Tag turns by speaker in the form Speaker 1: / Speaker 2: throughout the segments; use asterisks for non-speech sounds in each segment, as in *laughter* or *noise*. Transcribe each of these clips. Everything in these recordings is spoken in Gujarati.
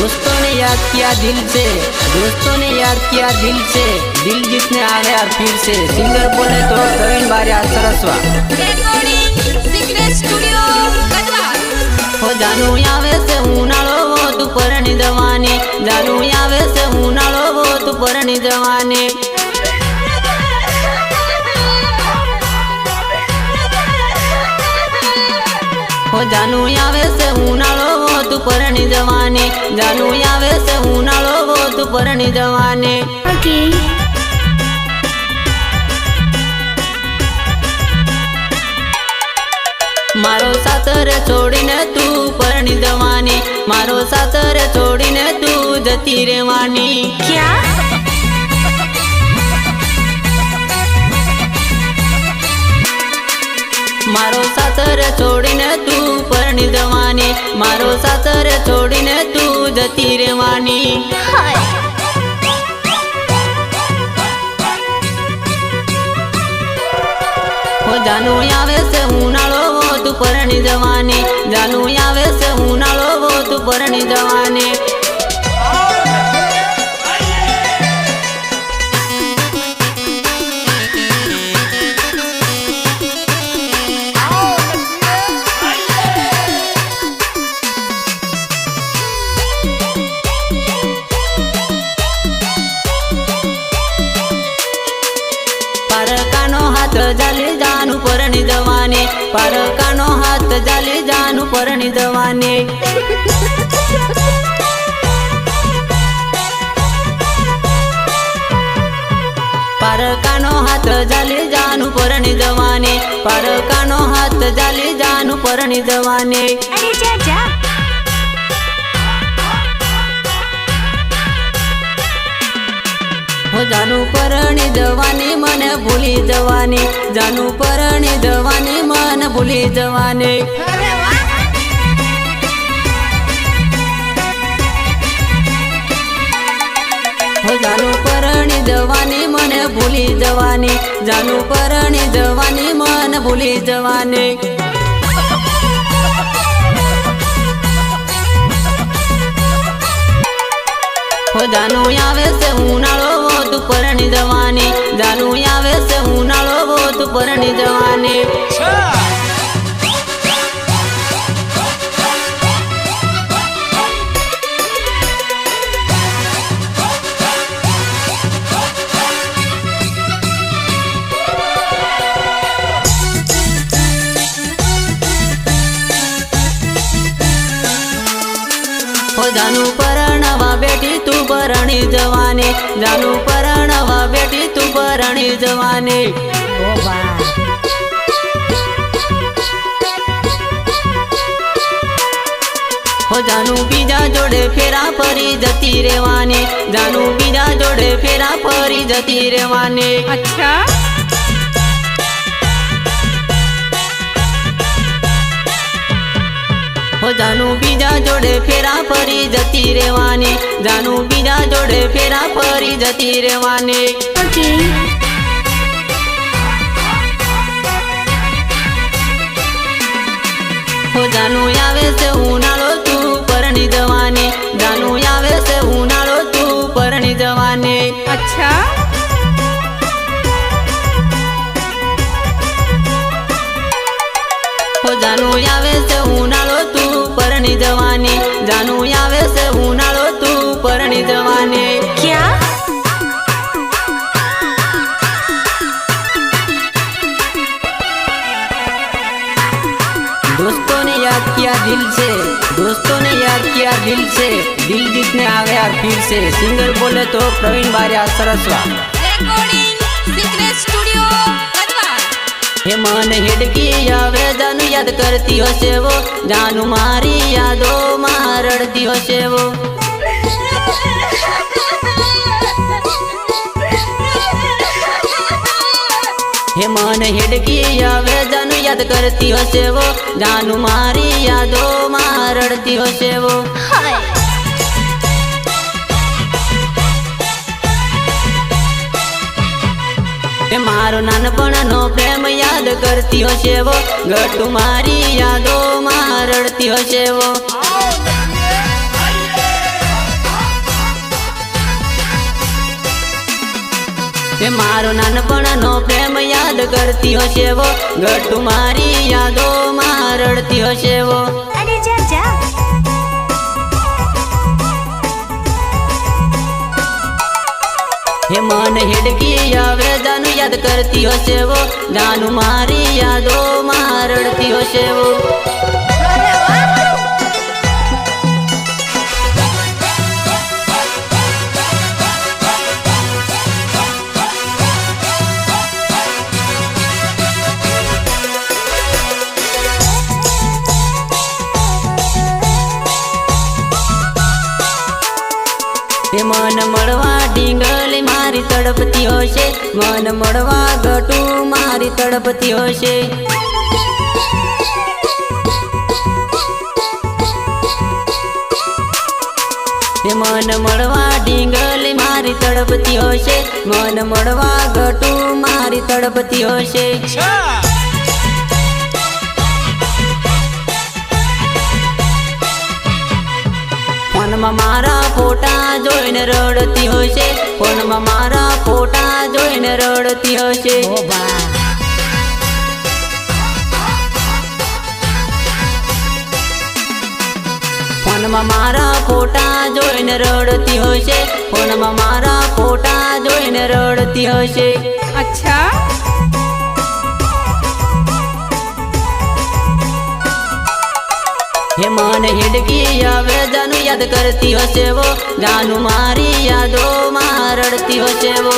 Speaker 1: दोस्तों ने याद किया दिल से दोस्तों ने याद किया दिल से दिल जीतने आ गया फिर से सिंगर बोले तो प्रवीण बारिया सरस्वा
Speaker 2: રેકોર્ડિંગ સિક્રેટ સ્ટુડિયો કદવા
Speaker 1: હો જાનું આવે છે ઉનાળો હો તું પરણી જવાની જાનું આવે છે ઉનાળો હો તું પરણી જવાની હો જાનું જવાની. જાનું આવે છે ઉનાળો ગોત પરણી જવાની. મારો સાતર છોડીને તું પરણી જવાની. મારો સાતર છોડીને તું જતી રહેવાની.
Speaker 2: ક્યા?
Speaker 1: મારો સાતર છોડીને તું પરણી જવાની. મારો સાતર છોડીને તું જતી રહેવાની. જાનુ આવે છે ઉનાળો, તું પરણી જવાની. જાનુ આવે છે ઉનાળો, તું પરણી જવાની. પારકાનો હાથ જાલી જાન ઉપર જવાની પારકાનો હાથ જાલી જાન ઉપર જવાની પારકાનો હાથ જાલી જાનું પરણી જવાની જાનું પરણી જવાની મને ભૂલી જવાની. જાનું પરણી જવાની મને ભૂલી જવાની. જાનું પરણી જવાની મને ભૂલી જવાની. જાનું પરણી જવાની મન ભૂલી જવાની. જાનું, આવે છે ઉનાળો હો તું પરણી જવાની જાનું આવે છે, ઉનાળો હો તું પરણી જવાની જાનું પરણવા બેટી તું પરણી જવાની જાનું બેટી પરણી જવાની જાનું બીજા જોડે ફેરા ફરી જતી રેવાની જાનું બીજા જોડે ફેરા ફરી જતી રેવાની
Speaker 2: અચ્છા.
Speaker 1: જાનું બીજા જોડે ફેરા ફરી જતી રેવાની જાનું બીજા જોડે ફેરા ફરી જતી રહેવાની. હો જાનું આવે છે ઉનાળો તું પરણી જવાની. જાનું આવે છે ઉનાળો તું પરણી જવાની. याद किया दिल से। दोस्तों ने याद किया दिल से। दिल जीतने आ गया फिर से। सिंगर बोले तो प्रवीण बारिया सरस्वा।
Speaker 2: हे
Speaker 1: मन हिडकी आवे जानू याद करती हो से वो जानू मारी यादों मारती हो से वो *laughs* હે મન હેડકી આવે, જાનું યાદ કરતી હશે વો. જાનું મારી યાદો માં હશે વો. મારો નાનપણનો પ્રેમ યાદ કરતી હશે વો. ગટુ મારી યાદો માં હશે વો. એ મારો નાનપણનો પ્રેમ યાદ કરતી હશે વો. ગટુ મારી યાદોમાં રડતી હશે વો.
Speaker 2: અરે જા જા.
Speaker 1: હે મન હેડકી આવે જાનું યાદ કરતી હશે વો. જાનું મારી યાદોમાં રડતી હશે વો. હે મન મળવા ડીંગલી મારી તડપતી હશે. મન મળવા ગટુ મારી તડપતી હશે. હે મન મળવા ડીંગલી મારી તડપતી હશે. મન મળવા ગટુ મારી તડપતી હશે. મનમાં મારા ફોટા જોઈને રડતી હશે. ફોનમાં મારા ફોટા જોઈને રડતી હશે. ફોનમાં મારા ફોટા જોઈને રડતી હશે. ફોનમાં મારા ફોટા જોઈને રડતી હશે.
Speaker 2: અચ્છા.
Speaker 1: હે મને હિડકી આવે યાદ કરતી હશે વો. જાનું મારી યાદો માં રડતી હશે વો.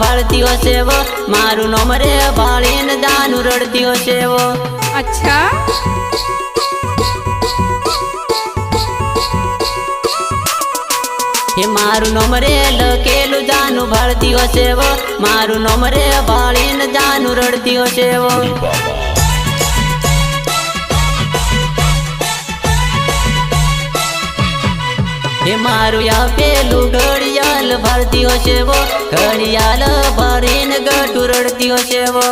Speaker 1: ભાળતી હશે વો મારું નામ રે ભાળીને દાનું રડતી હશે વો
Speaker 2: અચ્છા.
Speaker 1: હે મારું નામ રે લખેલું જાનું ભાળતી હશે વો મારું નામ રે ભાળીને જાનું રડતી હશે વો એ મારું આપેલું ઘડિયાળ ભરતી હશે વો ઘડિયાળ ભરીને ગટુ રડતી હશે વો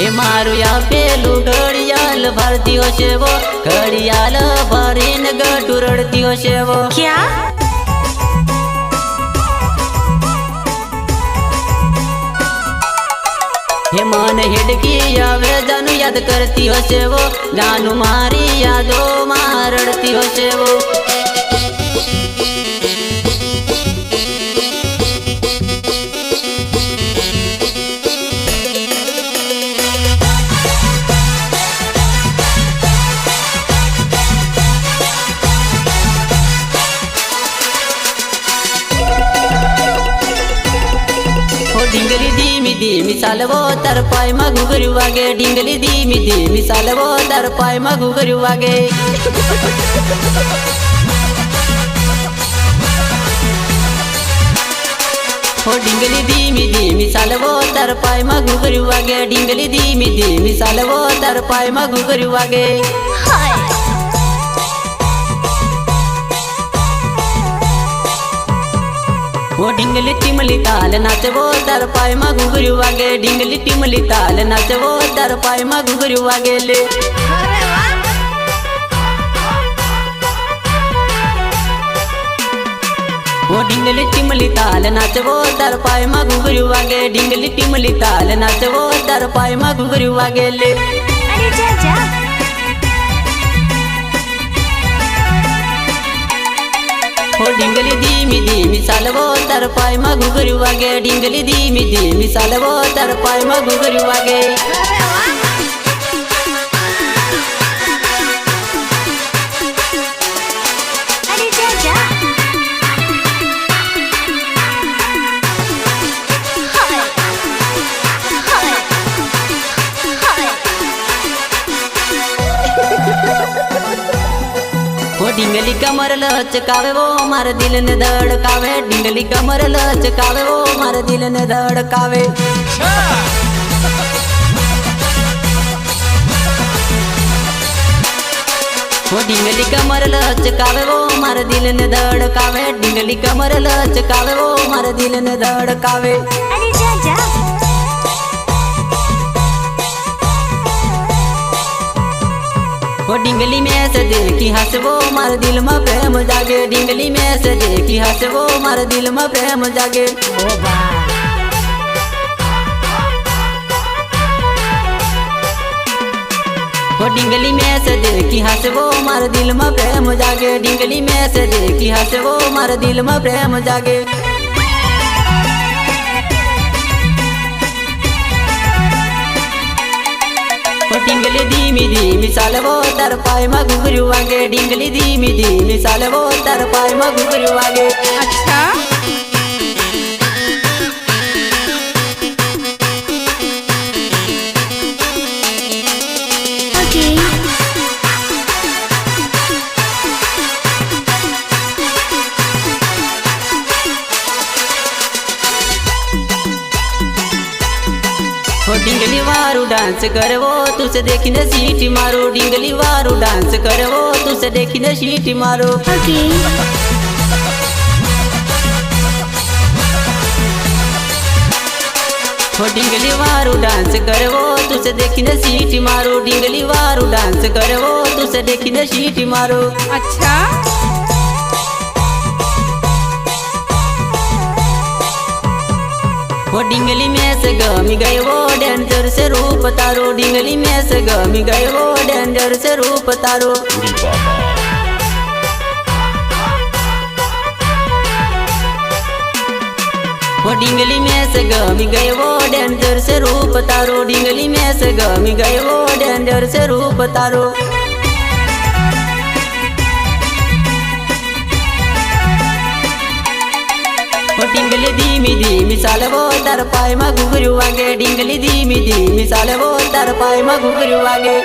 Speaker 1: એ મારું આપેલું ઘડિયાળ ભરતી હશે વો ઘડિયાળ ભરીને ગટુ રડતી હશે વો
Speaker 2: ક્યા?
Speaker 1: હે મન હેડકી આવે જાનું યાદ કરતી હશે વો. જાનું મારી યાદો માં રડતી હશે વો. ધીમી ચાલવો તાર પાયમાં ઘૂઘર્યું વાગે ઢીંગલી ધીમી ધીમી ચાલવો તાર પાયમાં ઘૂઘર્યું વાગે હો ઢીંગલી ધીમી ધીમી ચાલવો તાર પાયમાં ઘૂઘર્યું વાગે ઢીંગલી ધીમી ધીમી ચાલવો તાર પાયમાં ઘૂઘર્યું વાગે ઓ ઢીંગલી ટીમલી તાલ નાચવો તાર પાયમાં ઘૂઘર્યું વાગે ઢીંગલી ટીમલી તાલ નાચવો તાર પાયમાં ઘૂઘર્યું વાગે લે
Speaker 2: અરે વાહ
Speaker 1: ઓ ઢીંગલી ટીમલી તાલ નાચવો તાર પાયમાં ઘૂઘર્યું વાગે ઢીંગલી ટીમલી તાલ નાચવો તાર પાયમાં ઘૂઘર્યું વાગે લે
Speaker 2: અરે જા
Speaker 1: ઢીંગલી ધીમી ધીમી ચાલવો તાર પાયમાં ઘૂઘર્યું વાગે ઢીંગલી ધીમી ધીમી ચાલવો તાર પાયમાં ઘૂઘર્યું વાગે ઢીંગલી કમર લચકાવે વો મારા દિલને ધડકાવે ઢીંગલી કમર લચકાવે વો મારા દિલને ધડકાવે હો ડીંગલી કમર લચકાવે વો મારા દિલને ધડકાવે ડીંગલી કમર લચકાવે વો મારા દિલને ધડકાવે હો ડીંગલી મેં સે દેખી હસવો મારા દિલમાં પ્રેમ જાગે ડીંગલી મેં સે દેખી હસવો મારા દિલમાં પ્રેમ જાગે ઓ બા હો ડીંગલી મેં સે દેખી હસવો મારા દિલમાં પ્રેમ જાગે ડીંગલી મેં સે દેખી હસવો મારા દિલમાં પ્રેમ જાગે ઓ ડીંગલી ધીમી ધીમી ચાલવો તાર પાયમાં ઘૂઘર્યું વાગે. ડીંગલી ધીમી ધીમી ચાલવો તાર પાયમાં ઘૂઘર્યું વાગે.
Speaker 2: અચ્છા.
Speaker 1: हो डिंगली वारू डांस करवो देखी देखिने सीटी मारो। डिंगली वारू डांस करवो देखी देखिने सीटी
Speaker 2: मारो।
Speaker 1: हो डिंगली वारू डांस करवो तुसे देखिने सीटी मारो। डिंगली वारू डांस करवो तुसे देखिने सीटी मारो।
Speaker 2: अच्छा।
Speaker 1: ઓ ડીંગલી મેસ ગમી ગયો ડેન્જર સે રૂપ તારો ડીંગલી મેસ ગમી ગયો ડેન્જર સે રૂપ તારો ઓ ડીંગલી મેસ ગમી ગયો ડેન્જર સે રૂપ તારો ડીંગલી મેસ ગમી ગયો ડેન્જર સે રૂપ તારો ડીંગલી ધીમી ધીમી ચાલવો તાર પાયમાં ઘૂઘર્યું વાગે. ડીંગલી ધીમી ધીમી ચાલવો તાર પાયમાં ઘૂઘર્યું વાગે.